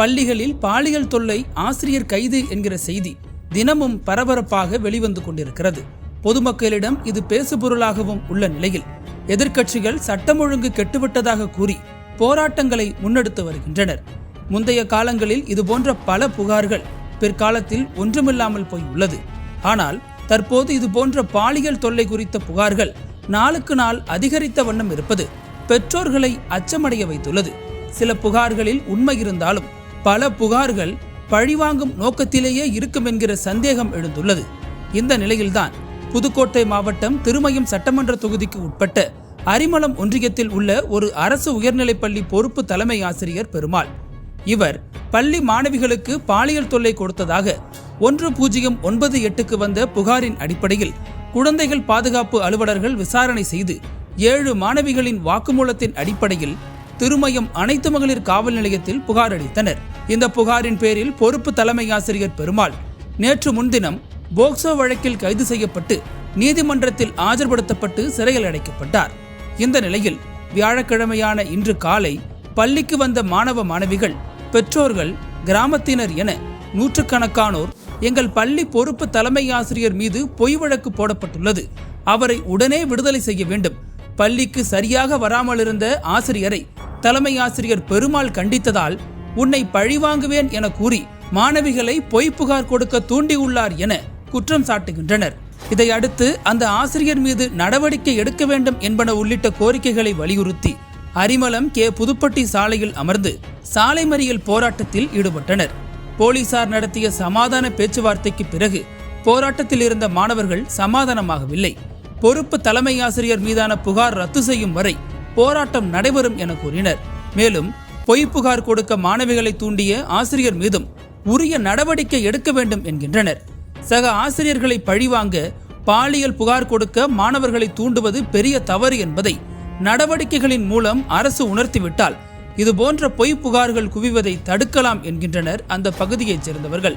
பள்ளிகளில் பாலியல் தொல்லை ஆசிரியர் கைது என்கிற செய்தி தினமும் பரபரப்பாக வெளிவந்து கொண்டிருக்கிறது. பொதுமக்களிடம் இது பேசுபொருளாகவும் உள்ள நிலையில் எதிர்க்கட்சிகள் சட்டம் ஒழுங்கு கெட்டுவிட்டதாக கூறி போராட்டங்களை முன்னெடுத்து வருகின்றனர். முந்தைய காலங்களில் இதுபோன்ற பல புகார்கள் பிற்காலத்தில் ஒன்றுமில்லாமல் போய் உள்ளது. ஆனால் தற்போது இதுபோன்ற பாலியல் தொல்லை குறித்த புகார்கள் நாளுக்கு நாள் அதிகரித்த வண்ணம் இருப்பது பெற்றோர்களை அச்சமடைய வைத்துள்ளது. சில புகார்களில் உண்மை இருந்தாலும் பல புகார்கள் பழிவாங்கும் நோக்கத்திலேயே இருக்கும் என்கிற சந்தேகம் எழுந்துள்ளது. இந்த நிலையில்தான் புதுக்கோட்டை மாவட்டம் திருமயம் சட்டமன்ற தொகுதிக்கு உட்பட்ட அரிமளம் ஒன்றியத்தில் உள்ள ஒரு அரசு உயர்நிலைப்பள்ளி பொறுப்பு தலைமை ஆசிரியர் பெருமாள். இவர் பள்ளி மாணவிகளுக்கு பாலியல் தொல்லை கொடுத்ததாக ஒன்று பூஜ்ஜியம் ஒன்பது எட்டுக்கு வந்த புகாரின் அடிப்படையில் குழந்தைகள் பாதுகாப்பு அலுவலர்கள் விசாரணை செய்து ஏழு மாணவிகளின் வாக்குமூலத்தின் அடிப்படையில் திருமயம் அனைத்து மகளிர் காவல் நிலையத்தில் புகார் அளித்தனர். இந்த புகாரின் பேரில் பொறுப்பு தலைமை ஆசிரியர் பெருமாள் நேற்று முன்தினம் போக்சோ வழக்கில் கைது செய்யப்பட்டு நீதிமன்றத்தில் ஆஜர்படுத்தப்பட்டு சிறையில் அடைக்கப்பட்டார். இந்த நிலையில் வியாழக்கிழமையான இன்று காலை பள்ளிக்கு வந்த மாணவ மாணவிகள் பெற்றோர்கள் கிராமத்தினர் என நூற்றுக்கணக்கானோர் எங்கள் பள்ளி பொறுப்பு தலைமை ஆசிரியர் மீது பொய் வழக்கு போடப்பட்டுள்ளது. அவரை உடனே விடுதலை செய்ய வேண்டும். பள்ளிக்கு சரியாக வராமல் இருந்த ஆசிரியரை தலைமை ஆசிரியர் பெருமாள் கண்டித்ததால் உன்னை பழிவாங்குவேன் என கூறி மாணவிகளை பொய் புகார் கொடுக்க தூண்டியுள்ளார் என குற்றம் சாட்டுகின்றனர். இதையடுத்து அந்த ஆசிரியர் மீது நடவடிக்கை எடுக்க வேண்டும் என்பன உள்ளிட்ட கோரிக்கைகளை வலியுறுத்தி அரிமளம் கே. புதுப்பட்டி சாலையில் அமர்ந்து சாலை மறியல் போராட்டத்தில் ஈடுபட்டனர். போலீசார் நடத்திய சமாதான பேச்சுவார்த்தைக்கு பிறகு போராட்டத்தில் இருந்த மாணவர்கள் சமாதானமாகவில்லை. பொறுப்பு தலைமை ஆசிரியர் மீதான புகார் ரத்து செய்யும் வரை போராட்டம் நடைபெறும் என கூறினர். மேலும் பொய் புகார் கொடுக்க மாணவிகளை தூண்டிய ஆசிரியர் மீதும் உரிய நடவடிக்கை எடுக்க வேண்டும் என்கின்றனர். சக ஆசிரியர்களை பழிவாங்க பாலியல் புகார் கொடுக்க மாணவர்களை தூண்டுவது பெரிய தவறு என்பதை நடவடிக்கைகளின் மூலம் அரசு உணர்த்திவிட்டால் இதுபோன்ற பொய் புகார்கள் குவிவதை தடுக்கலாம் என்கின்றனர் அந்த பகுதியைச் சேர்ந்தவர்கள்.